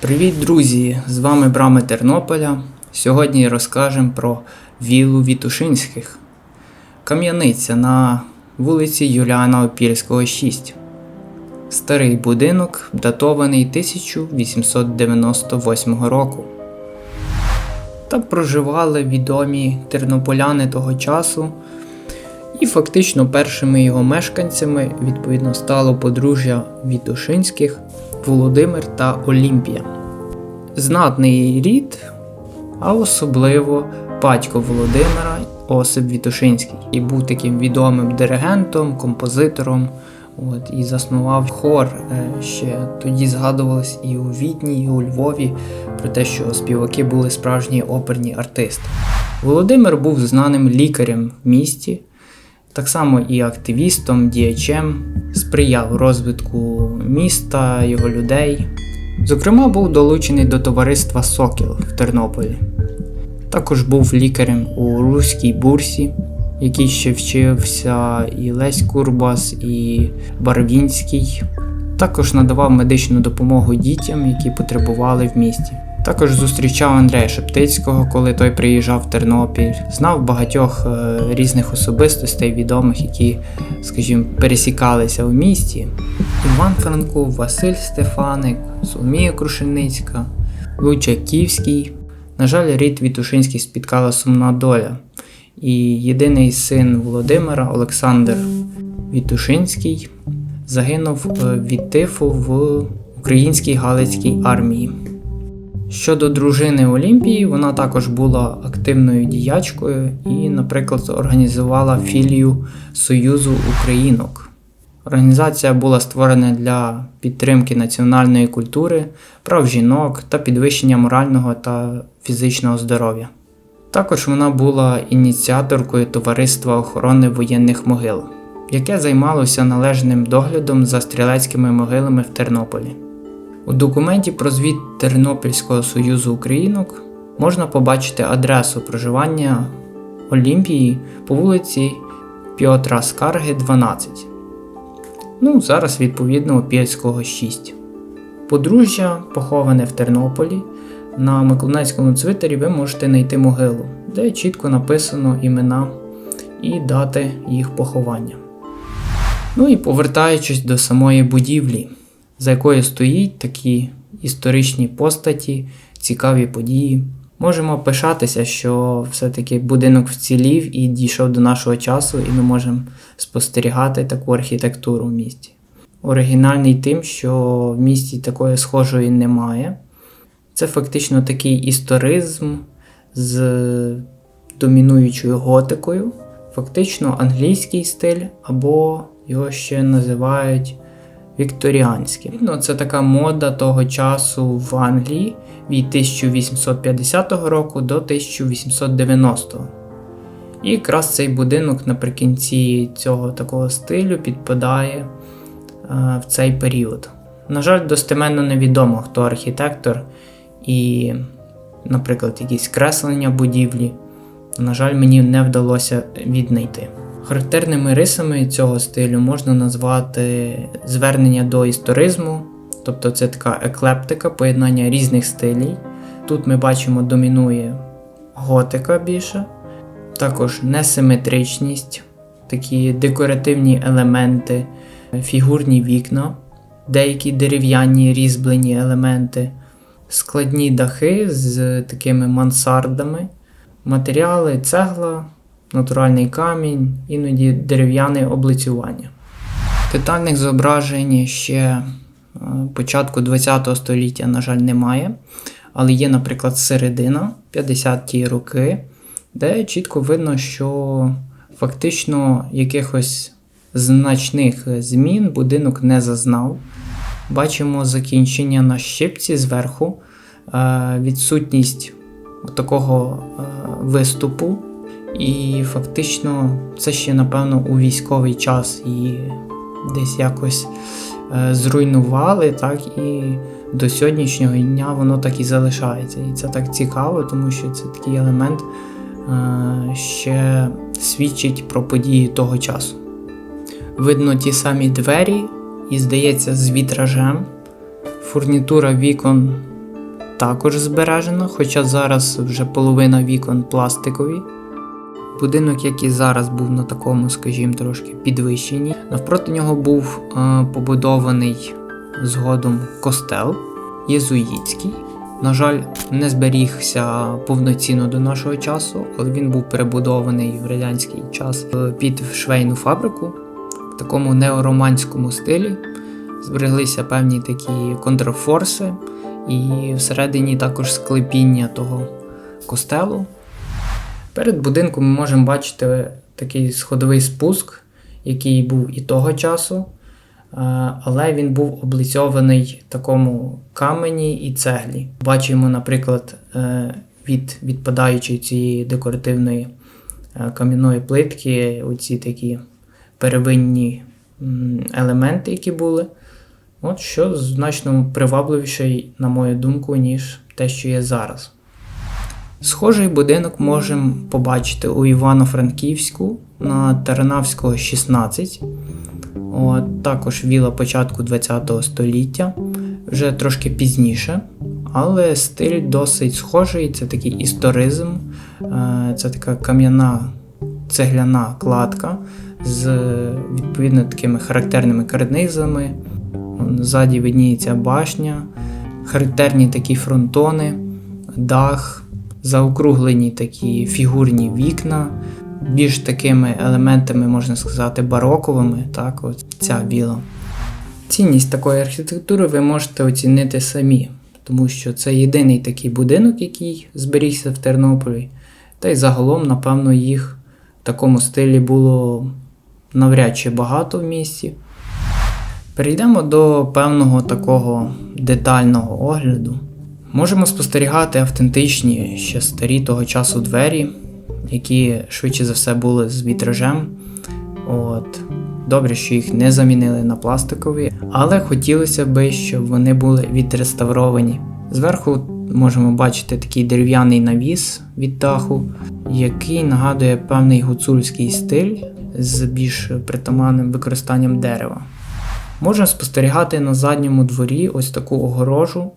Привіт, друзі! З вами Брами Тернополя. Сьогодні розкажемо про віллу Вітушинських. Кам'яниця на вулиці Юліана Опільського, 6. Старий будинок, датований 1898 року. Там проживали відомі тернополяни того часу. І фактично першими його мешканцями відповідно стало подружжя Вітушинських Володимир та Олімпія. Знатний рід, а особливо батько Володимира Осип Вітушинський. І був таким відомим диригентом, композитором. От, і заснував хор. Е, Ще тоді згадувалось і у Відні, і у Львові про те, що співаки були справжні оперні артисти. Володимир був знаним лікарем в місті, так само і активістом, діячем, сприяв розвитку міста, його людей. Зокрема, був долучений до товариства Сокіл в Тернополі. Також був лікарем у Руській бурсі, який ще вчився і Лесь Курбас, і Барвінський. Також надавав медичну допомогу дітям, які потребували в місті. Також зустрічав Андрея Шептицького, коли той приїжджав в Тернопіль. Знав багатьох е, різних особистостей відомих, які, скажімо, пересікалися в місті. Іван Франко, Василь Стефаник, Соломія Крушеницька, Лучаківський. На жаль, рід Вітушинський спіткала сумна доля. І єдиний син Володимира Олександр Вітушинський загинув е, від тифу в українській Галицькій армії. Щодо дружини Олімпії, вона також була активною діячкою і, наприклад, організувала філію Союзу Українок. Організація була створена для підтримки національної культури, прав жінок та підвищення морального та фізичного здоров'я. Також вона була ініціаторкою Товариства охорони воєнних могил, яке займалося належним доглядом за стрілецькими могилами в Тернополі. У документі про звіт Тернопільського союзу українок можна побачити адресу проживання Олімпії по вулиці Піотра Скарги, 12. Ну, зараз, відповідно, Опільського 6. Подружжя поховане в Тернополі. На Миколаївському цвинтарі ви можете знайти могилу, де чітко написано імена і дати їх поховання. Ну і повертаючись до самої будівлі за якою стоїть такі історичні постаті, цікаві події. Можемо пишатися, що все-таки будинок вцілів і дійшов до нашого часу, і ми можемо спостерігати таку архітектуру в місті. Оригінальний тим, що в місті такої схожої немає. Це фактично такий історизм з домінуючою готикою, фактично англійський стиль, або його ще називають вікторіанські. Ну, Це така мода того часу в Англії від 1850 року до 1890. І якраз цей будинок наприкінці цього такого стилю підпадає е, в цей період. На жаль, достеменно невідомо, хто архітектор і, наприклад, якісь креслення будівлі. На жаль, мені не вдалося віднайти. Характерними рисами цього стилю можна назвати звернення до історизму, тобто це така еклептика, поєднання різних стилів. Тут ми бачимо, домінує готика більше, також несиметричність, такі декоративні елементи, фігурні вікна, деякі дерев'яні різьблені елементи, складні дахи з такими мансардами, матеріали, цегла натуральний камінь, іноді дерев'яне облицювання. Детальних зображень ще е, початку ХХ століття, на жаль, немає. Але є, наприклад, середина 50-ті роки, де чітко видно, що фактично якихось значних змін будинок не зазнав. Бачимо закінчення на щипці зверху, е, відсутність такого е, виступу і фактично це ще, напевно, у військовий час її десь якось е, зруйнували, так і до сьогоднішнього дня воно так і залишається. І це так цікаво, тому що це такий елемент е, ще свідчить про події того часу. Видно ті самі двері, і, здається, з вітражем. Фурнітура вікон також збережена, хоча зараз вже половина вікон пластикові. Будинок, як і зараз, був на такому, скажімо, трошки підвищенні. Навпроти нього був е, побудований згодом костел єзуїтський. На жаль, не зберігся повноцінно до нашого часу, але він був перебудований в радянський час е, під швейну фабрику в такому неороманському стилі. Збереглися певні такі контрфорси, і всередині також склепіння того костелу. Перед будинком ми можемо бачити такий сходовий спуск, який був і того часу, е, але він був облицьований такому камені і цеглі. Бачимо, наприклад, е, від відпадаючої цієї декоративної е, кам'яної плитки, оці такі первинні елементи, які були. От що значно привабливіше, на мою думку, ніж те, що є зараз. Схожий будинок можемо побачити у Івано-Франківську на Тарнавського 16. От, також віла початку ХХ століття, вже трошки пізніше. Але стиль досить схожий, це такий історизм, е, це така кам'яна цегляна кладка з відповідно такими характерними карнизами. Ззаді видніється башня, характерні такі фронтони, дах, заокруглені такі фігурні вікна, більш такими елементами, можна сказати, бароковими. Так, от ця віла. Цінність такої архітектури ви можете оцінити самі, тому що це єдиний такий будинок, який зберігся в Тернополі. Та й загалом, напевно, їх в такому стилі було навряд чи багато в місті. Перейдемо до певного такого детального огляду. Можемо спостерігати автентичні ще старі того часу двері, які швидше за все були з вітражем. От. Добре, що їх не замінили на пластикові, але хотілося б, щоб вони були відреставровані. Зверху можемо бачити такий дерев'яний навіс від даху, який нагадує певний гуцульський стиль з більш притаманним використанням дерева. Можна спостерігати на задньому дворі ось таку огорожу,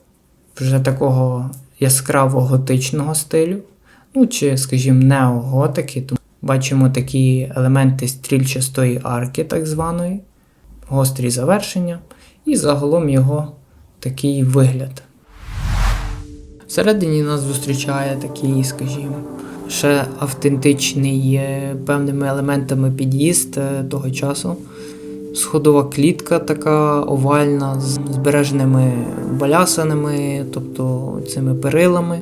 вже такого яскраво готичного стилю, ну чи, скажімо, неоготики. Тому бачимо такі елементи стрільчастої арки, так званої, гострі завершення, і загалом його такий вигляд. Всередині нас зустрічає такий, скажімо, ще автентичний е, певними елементами під'їзд е, того часу. Сходова клітка така овальна з збереженими балясинами, тобто цими перилами.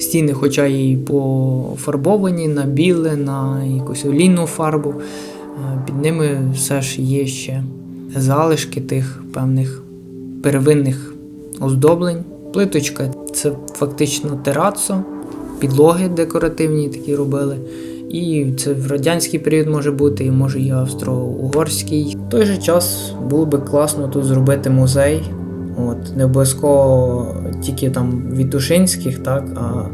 Стіни, хоча і пофарбовані на біле, на якусь олійну фарбу, е, під ними все ж є ще залишки тих певних первинних оздоблень. Плиточка це фактично терацо, підлоги декоративні такі робили. І це в радянський період може бути, і може і австро-угорський. В той же час було би класно тут зробити музей. От, Не обов'язково тільки там Вітушинських, так, а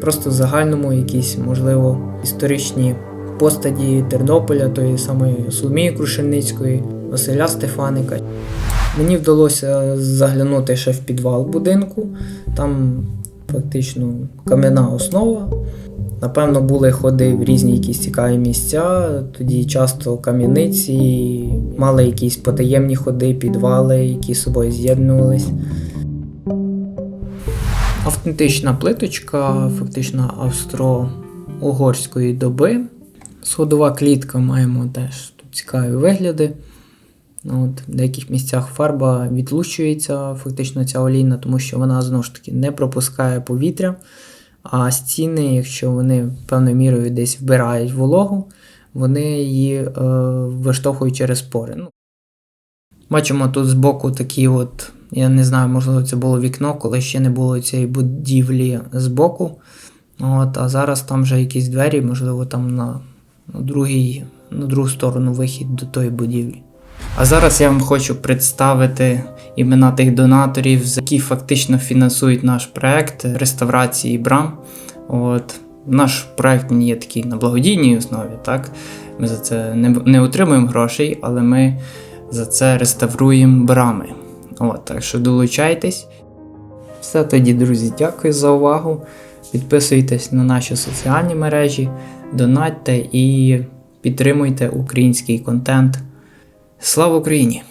просто в загальному якісь, можливо, історичні постаті Тернополя, тої самої Соломії Крушельницької, Василя Стефаника. Мені вдалося заглянути ще в підвал будинку. Там фактично кам'яна основа. Напевно, були ходи в різні якісь цікаві місця. Тоді часто кам'яниці мали якісь потаємні ходи, підвали, які з собою з'єднувались. Автентична плиточка, фактично австро-угорської доби. Сходова клітка маємо теж тут цікаві вигляди. От, В деяких місцях фарба відлущується, фактично ця олійна, тому що вона знову ж таки не пропускає повітря. А стіни, якщо вони певною мірою десь вбирають вологу, вони її е, виштовхують через пори. Ну, Бачимо тут збоку такі от, я не знаю, можливо, це було вікно, коли ще не було цієї будівлі збоку. От, А зараз там вже якісь двері, можливо, там на, на, другій, на другу сторону вихід до тої будівлі. А зараз я вам хочу представити імена тих донаторів, які фактично фінансують наш проект реставрації брам. От. Наш проект є такий на благодійній основі. так? Ми за це не, не отримуємо грошей, але ми за це реставруємо брами. От, Так що долучайтесь. Все тоді, друзі, дякую за увагу. Підписуйтесь на наші соціальні мережі, донатьте і підтримуйте український контент. Слава Україні!